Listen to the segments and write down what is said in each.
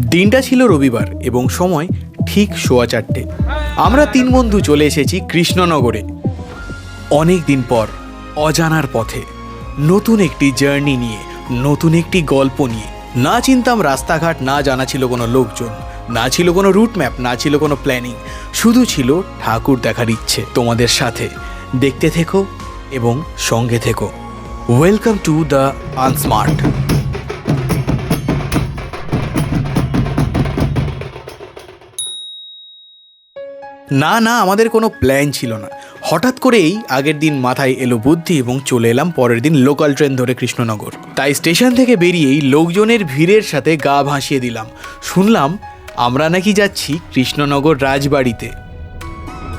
দিনটা ছিল রবিবার এবং সময় ঠিক সোয়া চারটে। আমরা তিন বন্ধু চলে এসেছি কৃষ্ণনগরে। অনেক দিন পর অজানার পথে নতুন একটি জার্নি নিয়ে, নতুন একটি গল্প নিয়ে। না চিনতাম রাস্তাঘাট, না জানা ছিল কোনো লোকজন, না ছিল কোনো রুট ম্যাপ, না ছিল কোনো প্ল্যানিং। শুধু ছিল ঠাকুর দেখার ইচ্ছে তোমাদের সাথে। দেখতে থেকো এবং সঙ্গে থেকো। ওয়েলকাম টু দ্য আনস্মার্ট না না, আমাদের কোনো প্ল্যান ছিল না। হঠাৎ করেই আগের দিন মাথায় এলো বুদ্ধি এবং চলে এলাম পরের দিন লোকাল ট্রেন ধরে কৃষ্ণনগর। তাই স্টেশন থেকে বেরিয়েই লোকজনের ভিড়ের সাথে গা ভাসিয়ে দিলাম। শুনলাম, আমরা নাকি যাচ্ছি কৃষ্ণনগর রাজবাড়িতে।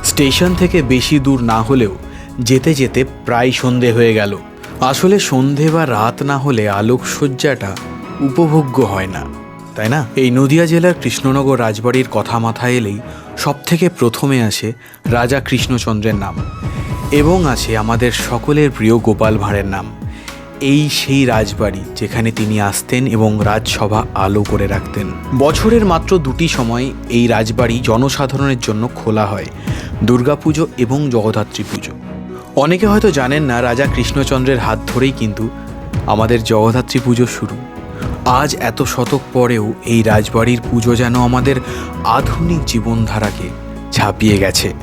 স্টেশন থেকে বেশি দূর না হলেও যেতে যেতে প্রায় সন্ধে হয়ে গেল। আসলে সন্ধে বা রাত না হলে আলোকসজ্জাটা উপভোগ্য হয় না। তাই না? এই নদিয়া জেলার কৃষ্ণনগর রাজবাড়ির কথা মাথায় এলেই সব থেকে প্রথমে আসে রাজা কৃষ্ণচন্দ্রের নাম এবং আছে আমাদের সকলের প্রিয় গোপাল ভাঁড়ের নাম। এই সেই রাজবাড়ি যেখানে তিনি আসতেন এবং রাজসভা আলো করে রাখতেন। বছরের মাত্র দুটি সময় এই রাজবাড়ি জনসাধারণের জন্য খোলা হয়, দুর্গাপুজো এবং জগদ্ধাত্রী পুজো। অনেকে হয়তো জানেন না রাজা কৃষ্ণচন্দ্রের হাত ধরেই কিন্তু আমাদের জগদ্ধাত্রী পুজো শুরু। আজ এত শতক পরেও এই রাজবাড়ির পুজো যেন আমাদের আধুনিক জীবনধারাকে ছাপিয়ে গেছে।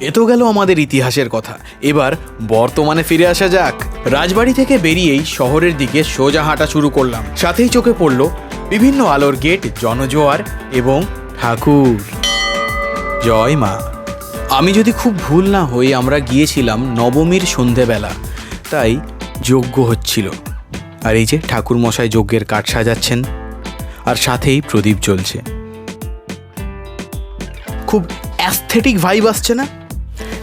এ তো গেল আমাদের ইতিহাসের কথা। এবার বর্তমানে ফিরে আসা যাক। রাজবাড়ি থেকে বেরিয়েই শহরের দিকে সোজা হাঁটা শুরু করলাম। সাথেই চোখে পড়ল বিভিন্ন আলোর গেট, জনজোয়ার এবং ঠাকুর। জয় মা। আমি যদি খুব ভুল না হই, আমরা গিয়েছিলাম নবমীর সন্ধেবেলা। তাই যজ্ঞ হচ্ছিল। আর এই যে ঠাকুর মশাই যজ্ঞের কাঠ সাজাচ্ছেন, আর সাথেই প্রদীপ জ্বলছে। খুব অ্যাস্থেটিক ভাইব আসছে না?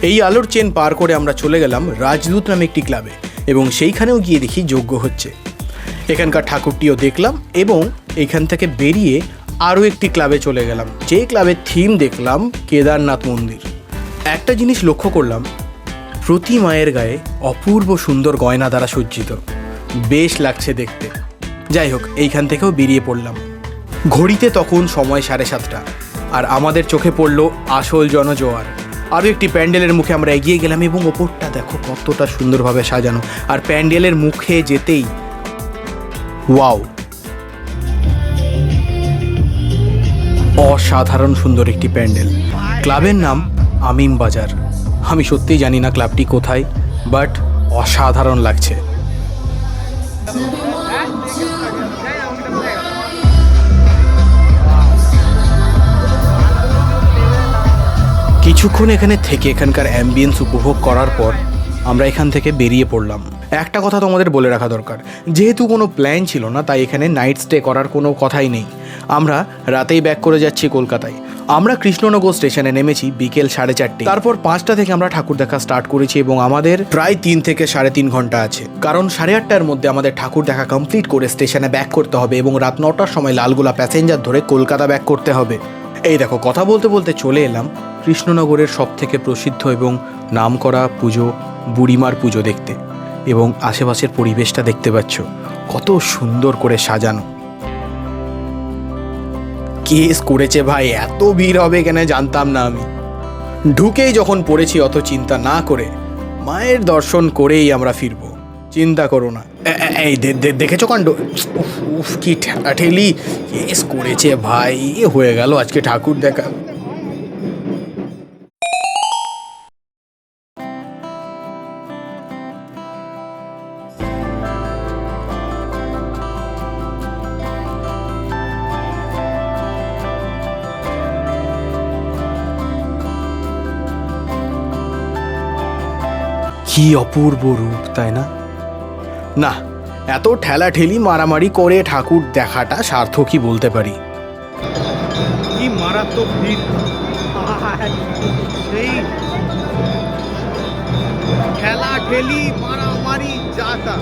এই আলোর চেন পার করে আমরা চলে গেলাম রাজদূত নামে একটি ক্লাবে, এবং সেইখানেও গিয়ে দেখি যজ্ঞ হচ্ছে। এখানকার ঠাকুরটিও দেখলাম, এবং এখান থেকে বেরিয়ে আরও একটি ক্লাবে চলে গেলাম। যে ক্লাবের থিম দেখলাম কেদারনাথ মন্দির। একটা জিনিস লক্ষ্য করলাম প্রতি মায়ের গায়ে অপূর্ব সুন্দর গয়না দ্বারা সজ্জিত। বেশ লাগছে দেখতে। যাই হোক, এইখান থেকেও বেরিয়ে পড়লাম। ঘড়িতে তখন সময় সাড়ে সাতটা। আর আমাদের চোখে পড়ল আসল জনজোয়ার। আরও একটি প্যান্ডেলের মুখে আমরা এগিয়ে গেলাম এবং ওপরটা দেখো কতটা সুন্দরভাবে সাজানো। আর প্যান্ডেলের মুখে যেতেই ওয়াও! অসাধারণ সুন্দর একটি প্যান্ডেল। ক্লাবের নাম আমিম বাজার। আমি সত্যিই জানি না ক্লাবটি কোথায় বাট অসাধারণ লাগছে। কিছুক্ষণ এখানে থেকে এখানকার অ্যাম্বিয়েন্স উপভোগ করার পর আমরা এখান থেকে বেরিয়ে পড়লাম। একটা কথা তোমাদের বলে রাখা দরকার, যেহেতু কোনো প্ল্যান ছিল না, তাই এখানে নাইট স্টে করার কোনো কথাই নেই। আমরা রাতেই ব্যাক করে যাচ্ছি কলকাতায়। আমরা কৃষ্ণনগর স্টেশনে নেমেছি বিকেল সাড়ে চারটে। তারপর পাঁচটা থেকে আমরা ঠাকুর দেখা স্টার্ট করেছি এবং আমাদের প্রায় তিন থেকে সাড়ে তিন ঘণ্টা আছে। কারণ সাড়ে আটটার মধ্যে আমাদের ঠাকুর দেখা কমপ্লিট করে স্টেশনে ব্যাক করতে হবে এবং রাত নটার সময় লালগোলা প্যাসেঞ্জার ধরে কলকাতা ব্যাক করতে হবে। এই দেখো, কথা বলতে বলতে চলে এলাম কৃষ্ণনগরের সব থেকে প্রসিদ্ধ এবং নামকরা পুজো, বুড়িমার পুজো দেখতে। এবং আশেপাশের পরিবেশটা দেখতে পাচ্ছ, কত সুন্দর করে সাজানো। কেস করেছে ভাই, এত ভিড় হবে কেন জানতাম না আমি। ঢুকেই যখন পড়েছি, অত চিন্তা না করে, মায়ের দর্শন করেই আমরা ফিরব। চিন্তা করো না। এই দেখেছ কাণ্ড? উফ কি ঠেলা ঠেলি কেস করেছে ভাই হয়ে গেল আজকে ঠাকুর দেখা। কি অপূর্ব রূপ তাই না? না এত ঠেলা ঠেলি মারামারি করে ঠাকুর দেখাটা সার্থকই বলতে পারি। কি মারাত্মক ভিড়। সেই খেলা ঠেলি মারামারি যাতা।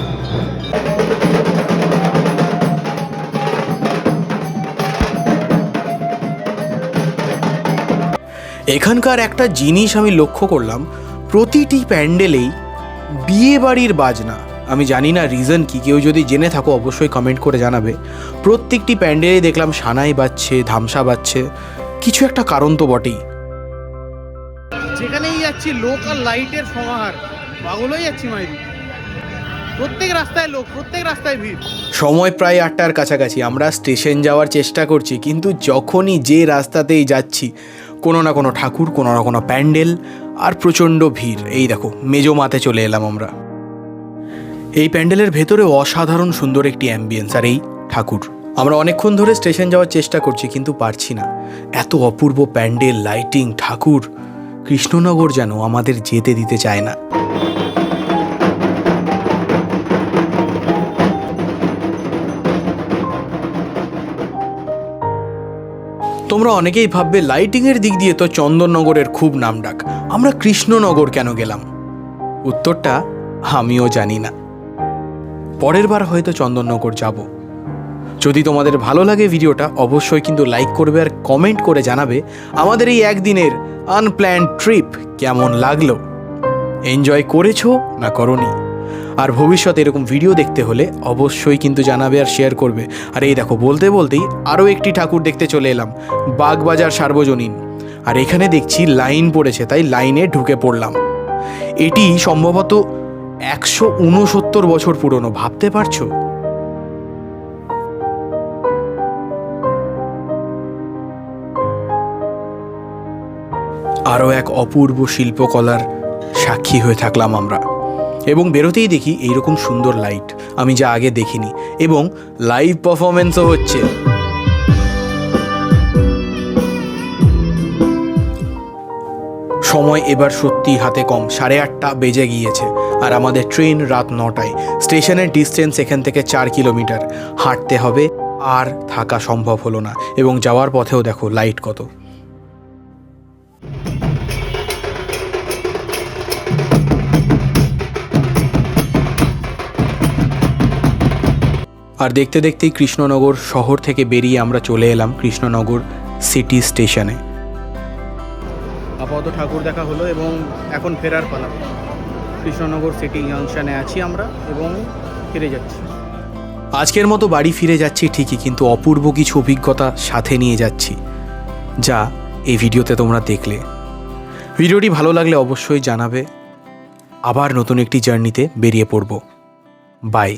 এখানকার একটা জিনিস আমি লক্ষ্য করলাম প্রতিটি প্যান্ডেলেই বিয়ে বাড়ির বাজনা। আমি জানি না রিজন কি কেউ যদি জেনে থাকো অবশ্যই কমেন্ট করে জানাবে। প্রত্যেকটি প্যান্ডেলে দেখলাম সানাই বাজছে ধামসা বাজছে কিছু একটা কারণ তো বটেই। যেখানেই যাচ্ছি লোকাল লাইটের সমাহার। পাগল হয়ে যাচ্ছি মাইরি। প্রত্যেক রাস্তায় লোক প্রত্যেক রাস্তায় ভিড়। সময় প্রায় আটটার কাছাকাছি আমরা স্টেশন যাওয়ার চেষ্টা করছি কিন্তু যখনই যে রাস্তাতেই যাচ্ছি কোনো না কোনো ঠাকুর কোনো না কোনো প্যান্ডেল আর প্রচণ্ড ভিড়। এই দেখো, মেজো মাতে চলে এলাম আমরা। এই প্যান্ডেলের ভেতরে অসাধারণ সুন্দর একটি অ্যাম্বিয়েন্স আর এই ঠাকুর। আমরা অনেকক্ষণ ধরে স্টেশন যাওয়ার চেষ্টা করছি, কিন্তু পারছি না। এত অপূর্ব প্যান্ডেল লাইটিং ঠাকুর। কৃষ্ণনগর যেন আমাদের যেতে দিতে চায় না। তোমরা অনেকেই ভাববে লাইটিংয়ের দিক দিয়ে তো চন্দননগরের খুব নামডাক। আমরা কৃষ্ণনগর কেন গেলাম? উত্তরটা আমিও জানি না। পরের বার হয়তো চন্দননগর যাব। যদি তোমাদের ভালো লাগে ভিডিওটা, অবশ্যই কিন্তু লাইক করবে আর কমেন্ট করে জানাবে আমাদের এই একদিনের আনপ্ল্যান্ড ট্রিপ কেমন লাগল। এনজয় করেছ না করনি? আর ভবিষ্যতে এরকম ভিডিও দেখতে হলে অবশ্যই কিন্তু জানাবে আর শেয়ার করবে। আর এই দেখো, বলতে বলতেই আরও একটি ঠাকুর দেখতে চলে এলাম, বাগবাজার সার্বজনীন। আর এখানে দেখছি লাইন পড়েছে, তাই লাইনে ঢুকে পড়লাম। এটি সম্ভবত একশো উনসত্তর বছর পুরনো, ভাবতে পারছ? আরও এক অপূর্ব শিল্পকলার সাক্ষী হয়ে থাকলাম আমরা। এবং বেরোতেই দেখি এইরকম সুন্দর লাইট। আমি যা আগে দেখিনি এবং লাইভ পারফরমেন্সও হচ্ছে। সময় এবার সত্যি হাতে কম, সাড়ে আটটা বেজে গিয়েছে আর আমাদের ট্রেন রাত নটায়। স্টেশনের ডিস্টেন্স এখান থেকে চার কিলোমিটার। হাঁটতে হবে, আর থাকা সম্ভব হলো না এবং যাওয়ার পথেও দেখো লাইট কত। আর দেখতে দেখতেই কৃষ্ণনগর শহর থেকে বেরিয়ে আমরা চলে এলাম কৃষ্ণনগর সিটি স্টেশনে। আপাতত ঠাকুর দেখা হলো এবং এখন ফেরার পালা। কৃষ্ণনগর সিটি জাংশনে আছি আমরা এবং ফিরে যাচ্ছি। আজকের মতো বাড়ি ফিরে যাচ্ছি ঠিকই কিন্তু অপূর্ব কিছু অভিজ্ঞতা সাথে নিয়ে যাচ্ছি। যা এই ভিডিওতে তোমরা দেখলে। ভিডিওটি ভালো লাগলে অবশ্যই জানাবে। আবার নতুন একটি জার্নিতে বেরিয়ে পড়ব। বাই।